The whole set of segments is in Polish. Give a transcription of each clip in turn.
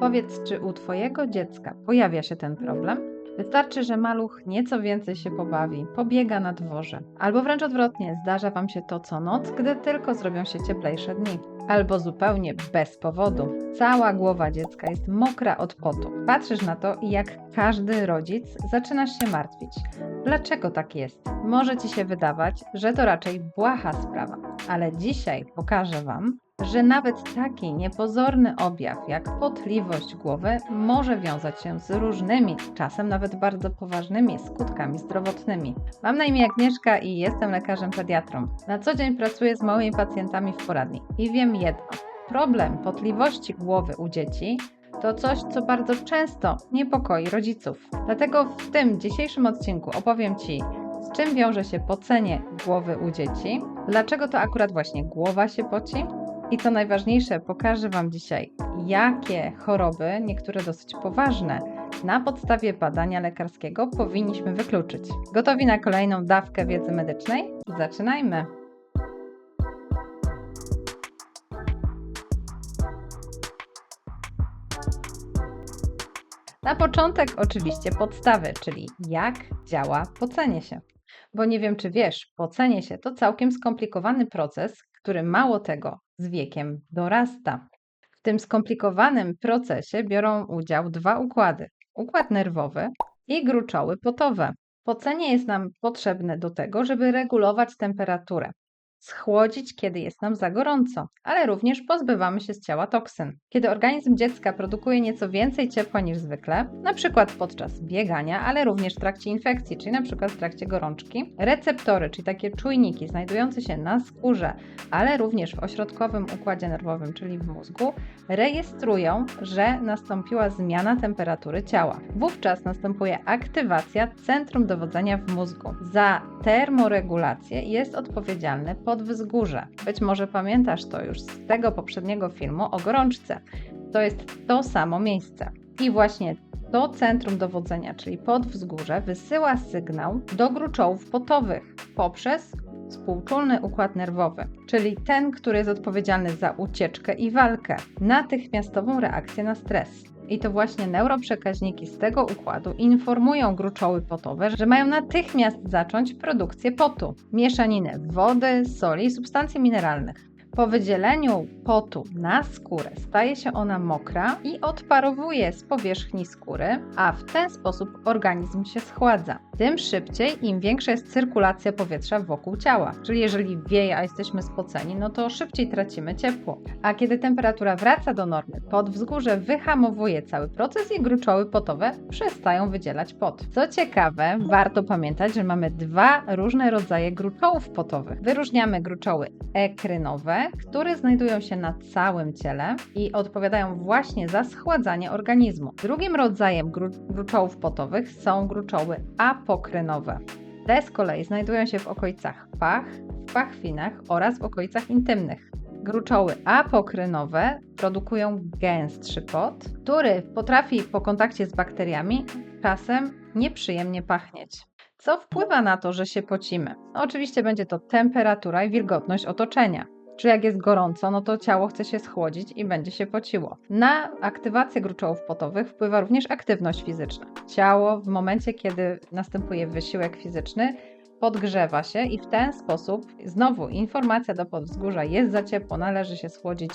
Powiedz, czy u Twojego dziecka pojawia się ten problem? Wystarczy, że maluch nieco więcej się pobawi, pobiega na dworze. Albo wręcz odwrotnie, zdarza Wam się to co noc, gdy tylko zrobią się cieplejsze dni. Albo zupełnie bez powodu. Cała głowa dziecka jest mokra od potu. Patrzysz na to i jak każdy rodzic zaczynasz się martwić. Dlaczego tak jest? Może Ci się wydawać, że to raczej błaha sprawa, ale dzisiaj pokażę Wam, że nawet taki niepozorny objaw jak potliwość głowy może wiązać się z różnymi, czasem nawet bardzo poważnymi skutkami zdrowotnymi. Mam na imię Agnieszka i jestem lekarzem pediatrą. Na co dzień pracuję z małymi pacjentami w poradni i wiem jedno. Problem potliwości głowy u dzieci to coś, co bardzo często niepokoi rodziców. Dlatego w tym dzisiejszym odcinku opowiem Ci, z czym wiąże się pocenie głowy u dzieci, dlaczego to akurat właśnie głowa się poci i co najważniejsze, pokażę Wam dzisiaj, jakie choroby, niektóre dosyć poważne, na podstawie badania lekarskiego powinniśmy wykluczyć. Gotowi na kolejną dawkę wiedzy medycznej? Zaczynajmy! Na początek oczywiście podstawy, czyli jak działa pocenie się. Bo nie wiem, czy wiesz, pocenie się to całkiem skomplikowany proces, który mało tego z wiekiem dorasta. W tym skomplikowanym procesie biorą udział dwa układy: układ nerwowy i gruczoły potowe. Pocenie jest nam potrzebne do tego, żeby regulować temperaturę schłodzić, kiedy jest nam za gorąco, ale również pozbywamy się z ciała toksyn. Kiedy organizm dziecka produkuje nieco więcej ciepła niż zwykle, przykład podczas biegania, ale również w trakcie infekcji, czyli przykład w trakcie gorączki, receptory, czyli takie czujniki znajdujące się na skórze, ale również w ośrodkowym układzie nerwowym, czyli w mózgu, rejestrują, że nastąpiła zmiana temperatury ciała. Wówczas następuje aktywacja centrum dowodzenia w mózgu. Za termoregulację jest odpowiedzialny podwzgórze. Być może pamiętasz to już z tego poprzedniego filmu o gorączce. To jest to samo miejsce. I właśnie to centrum dowodzenia, czyli podwzgórze, wysyła sygnał do gruczołów potowych poprzez współczulny układ nerwowy, czyli ten, który jest odpowiedzialny za ucieczkę i walkę, natychmiastową reakcję na stres. I to właśnie neuroprzekaźniki z tego układu informują gruczoły potowe, że mają natychmiast zacząć produkcję potu, mieszaninę wody, soli i substancji mineralnych. Po wydzieleniu potu na skórę staje się ona mokra i odparowuje z powierzchni skóry, a w ten sposób organizm się schładza. Tym szybciej, im większa jest cyrkulacja powietrza wokół ciała. Czyli jeżeli wieje, a jesteśmy spoceni, no to szybciej tracimy ciepło. A kiedy temperatura wraca do normy, podwzgórze wyhamowuje cały proces i gruczoły potowe przestają wydzielać pot. Co ciekawe, warto pamiętać, że mamy dwa różne rodzaje gruczołów potowych. Wyróżniamy gruczoły ekrynowe, które znajdują się na całym ciele i odpowiadają właśnie za schładzanie organizmu. Drugim rodzajem gru gruczołów potowych są gruczoły apokrynowe. Te z kolei znajdują się w okolicach pach, w pachwinach oraz w okolicach intymnych. Gruczoły apokrynowe produkują gęstszy pot, który potrafi po kontakcie z bakteriami czasem nieprzyjemnie pachnieć. Co wpływa na to, że się pocimy? Oczywiście będzie to temperatura i wilgotność otoczenia czy jak jest gorąco, no to ciało chce się schłodzić i będzie się pociło. Na aktywację gruczołów potowych wpływa również aktywność fizyczna. Ciało w momencie, kiedy następuje wysiłek fizyczny, podgrzewa się i w ten sposób znowu informacja do podwzgórza jest za ciepło, należy się schłodzić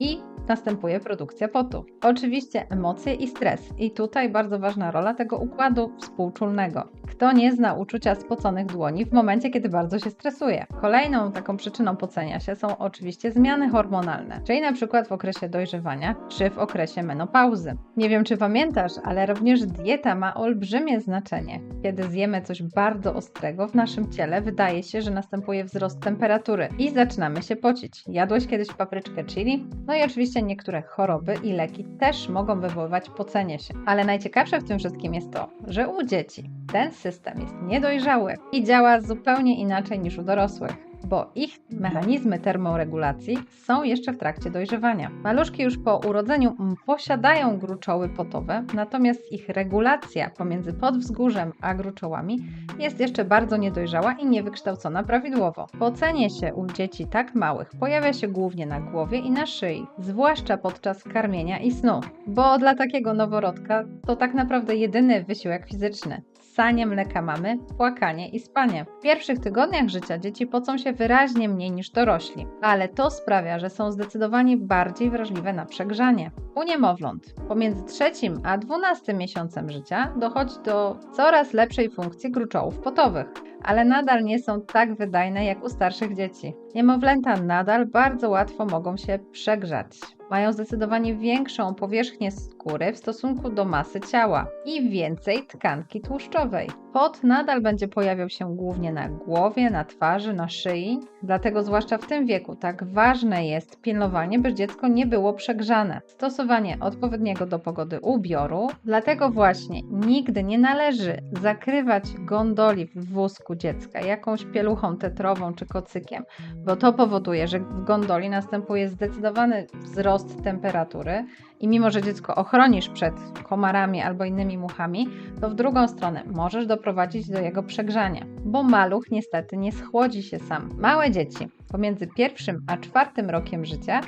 i następuje produkcja potu. Oczywiście emocje i stres. I tutaj bardzo ważna rola tego układu współczulnego. Kto nie zna uczucia spoconych dłoni w momencie, kiedy bardzo się stresuje? Kolejną taką przyczyną pocenia się są oczywiście zmiany hormonalne, czyli na przykład w okresie dojrzewania czy w okresie menopauzy. Nie wiem, czy pamiętasz, ale również dieta ma olbrzymie znaczenie. Kiedy zjemy coś bardzo ostrego, w naszym ciele wydaje się, że następuje wzrost temperatury i zaczynamy się pocić. Jadłeś kiedyś papryczkę chili? No i oczywiście niektóre choroby i leki też mogą wywoływać pocenie się. Ale najciekawsze w tym wszystkim jest to, że u dzieci ten system jest niedojrzały i działa zupełnie inaczej niż u dorosłych. bo ich mechanizmy termoregulacji są jeszcze w trakcie dojrzewania. Maluszki już po urodzeniu posiadają gruczoły potowe, natomiast ich regulacja pomiędzy podwzgórzem a gruczołami jest jeszcze bardzo niedojrzała i niewykształcona prawidłowo. Pocenie się u dzieci tak małych pojawia się głównie na głowie i na szyi, zwłaszcza podczas karmienia i snu, bo dla takiego noworodka to tak naprawdę jedyny wysiłek fizyczny. Ssanie mleka mamy, płakanie i spanie. W pierwszych tygodniach życia dzieci pocą się wyraźnie mniej niż dorośli, ale to sprawia, że są zdecydowanie bardziej wrażliwe na przegrzanie. U niemowląt pomiędzy trzecim a dwunastym miesiącem życia dochodzi do coraz lepszej funkcji gruczołów potowych, ale nadal nie są tak wydajne jak u starszych dzieci. Niemowlęta nadal bardzo łatwo mogą się przegrzać. Mają zdecydowanie większą powierzchnię skóry w stosunku do masy ciała i więcej tkanki tłuszczowej. Pot nadal będzie pojawiał się głównie na głowie, na twarzy, na szyi, dlatego zwłaszcza w tym wieku tak ważne jest pilnowanie, by dziecko nie było przegrzane. Stosowanie odpowiedniego do pogody ubioru, dlatego właśnie nigdy nie należy zakrywać gondoli w wózku dziecka jakąś pieluchą tetrową czy kocykiem, bo to powoduje, że w gondoli następuje zdecydowany wzrost temperatury i mimo, że dziecko ochronisz przed komarami albo innymi muchami, to w drugą stronę możesz doprowadzić do jego przegrzania, bo maluch niestety nie schłodzi się sam. Małe dzieci pomiędzy pierwszym a czwartym rokiem życia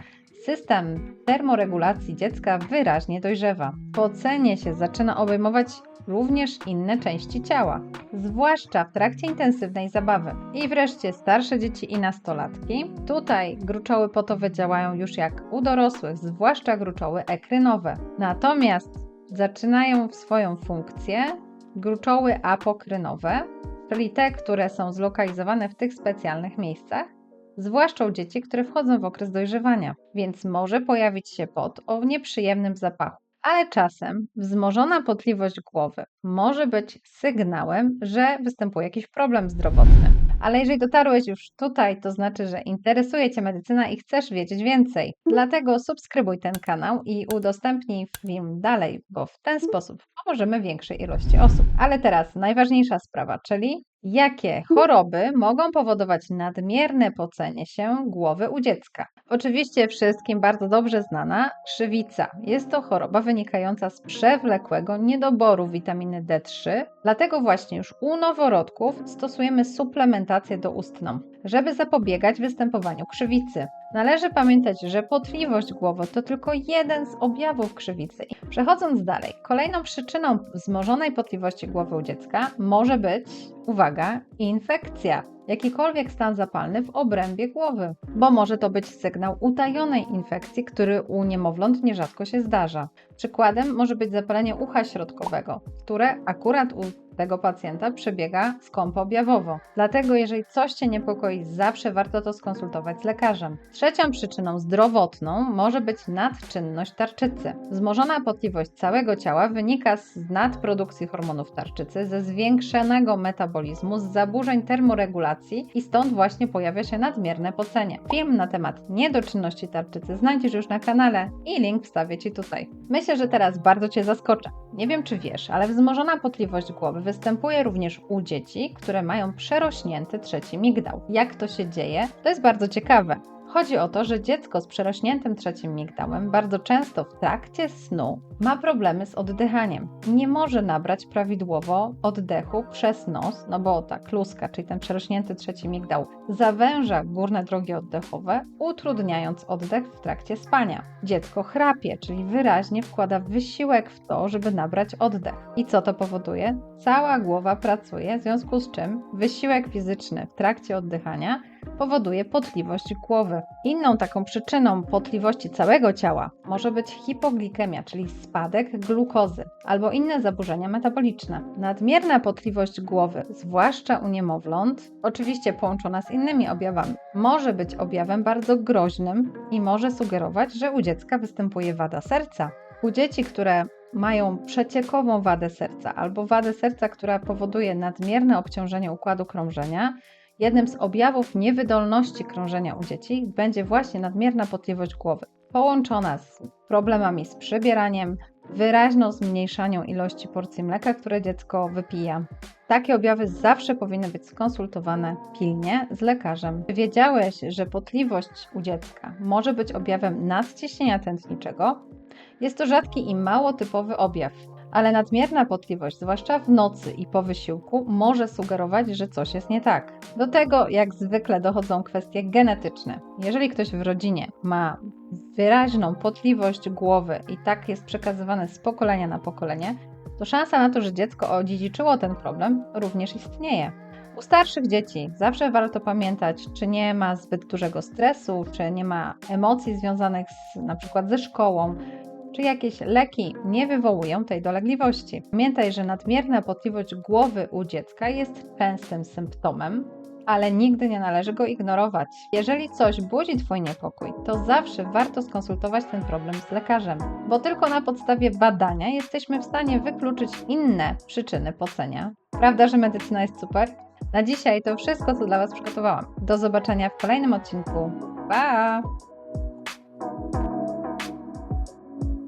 system termoregulacji dziecka wyraźnie dojrzewa. Pocenie się zaczyna obejmować również inne części ciała, zwłaszcza w trakcie intensywnej zabawy. I wreszcie starsze dzieci i nastolatki. Tutaj gruczoły potowe działają już jak u dorosłych, zwłaszcza gruczoły ekrynowe. Natomiast zaczynają swoją funkcję gruczoły apokrynowe, czyli te, które są zlokalizowane w tych specjalnych miejscach, zwłaszcza u dzieci, które wchodzą w okres dojrzewania, więc może pojawić się pot o nieprzyjemnym zapachu. Ale czasem wzmożona potliwość głowy może być sygnałem, że występuje jakiś problem zdrowotny. Ale jeżeli dotarłeś już tutaj, to znaczy, że interesuje Cię medycyna i chcesz wiedzieć więcej. Dlatego subskrybuj ten kanał i udostępnij film dalej, bo w ten sposób pomożemy większej ilości osób. Ale teraz najważniejsza sprawa, czyli jakie choroby mogą powodować nadmierne pocenie się głowy u dziecka. Oczywiście wszystkim bardzo dobrze znana krzywica. Jest to choroba wynikająca z przewlekłego niedoboru witaminy D3, dlatego właśnie już u noworodków stosujemy suplementację doustną, żeby zapobiegać występowaniu krzywicy. Należy pamiętać, że potliwość głowy to tylko jeden z objawów krzywicy. Przechodząc dalej, kolejną przyczyną wzmożonej potliwości głowy u dziecka może być, uwaga, infekcja jakikolwiek stan zapalny w obrębie głowy, bo może to być sygnał utajonej infekcji, który u niemowląt nierzadko się zdarza. Przykładem może być zapalenie ucha środkowego, które akurat u tego pacjenta przebiega skąpo objawowo. Dlatego, jeżeli coś Cię niepokoi, zawsze warto to skonsultować z lekarzem. Trzecią przyczyną zdrowotną może być nadczynność tarczycy. Wzmożona potliwość całego ciała wynika z nadprodukcji hormonów tarczycy, ze zwiększonego metabolizmu, z zaburzeń termoregulacji i stąd właśnie pojawia się nadmierne pocenie. Film na temat niedoczynności tarczycy znajdziesz już na kanale i link wstawię Ci tutaj. Myślę, że teraz bardzo Cię zaskoczę. Nie wiem, czy wiesz, ale wzmożona potliwość głowy występuje również u dzieci, które mają przerośnięty trzeci migdał. Jak to się dzieje? To jest bardzo ciekawe. Chodzi o to, że dziecko z przerośniętym trzecim migdałem bardzo często w trakcie snu ma problemy z oddychaniem. Nie może nabrać prawidłowo oddechu przez nos, no bo ta kluska, czyli ten przerośnięty trzeci migdał, zawęża górne drogi oddechowe, utrudniając oddech w trakcie spania. Dziecko chrapie, czyli wyraźnie wkłada wysiłek w to, żeby nabrać oddech. I co to powoduje? Cała głowa pracuje, w związku z czym wysiłek fizyczny w trakcie oddychania powoduje potliwość głowy. Inną taką przyczyną potliwości całego ciała może być hipoglikemia, czyli spadek glukozy albo inne zaburzenia metaboliczne. Nadmierna potliwość głowy, zwłaszcza u niemowląt, oczywiście połączona z innymi objawami, może być objawem bardzo groźnym i może sugerować, że u dziecka występuje wada serca. U dzieci, które mają przeciekową wadę serca albo wadę serca, która powoduje nadmierne obciążenie układu krążenia, Jednym z objawów niewydolności krążenia u dzieci będzie właśnie nadmierna potliwość głowy, połączona z problemami z przebieraniem, wyraźno zmniejszaniu ilości porcji mleka, które dziecko wypija. Takie objawy zawsze powinny być skonsultowane pilnie z lekarzem. Wiedziałeś, że potliwość u dziecka może być objawem nadciśnienia tętniczego? Jest to rzadki i mało typowy objaw, ale nadmierna potliwość, zwłaszcza w nocy i po wysiłku, może sugerować, że coś jest nie tak. Do tego, jak zwykle, dochodzą kwestie genetyczne. Jeżeli ktoś w rodzinie ma wyraźną potliwość głowy i tak jest przekazywane z pokolenia na pokolenie, to szansa na to, że dziecko odziedziczyło ten problem, również istnieje. U starszych dzieci zawsze warto pamiętać, czy nie ma zbyt dużego stresu, czy nie ma emocji związanych z, na przykład ze szkołą, czy jakieś leki nie wywołują tej dolegliwości. Pamiętaj, że nadmierna potliwość głowy u dziecka jest częstym symptomem, ale nigdy nie należy go ignorować. Jeżeli coś budzi Twój niepokój, to zawsze warto skonsultować ten problem z lekarzem, bo tylko na podstawie badania jesteśmy w stanie wykluczyć inne przyczyny pocenia. Prawda, że medycyna jest super? Na dzisiaj to wszystko, co dla Was przygotowałam. Do zobaczenia w kolejnym odcinku. Pa!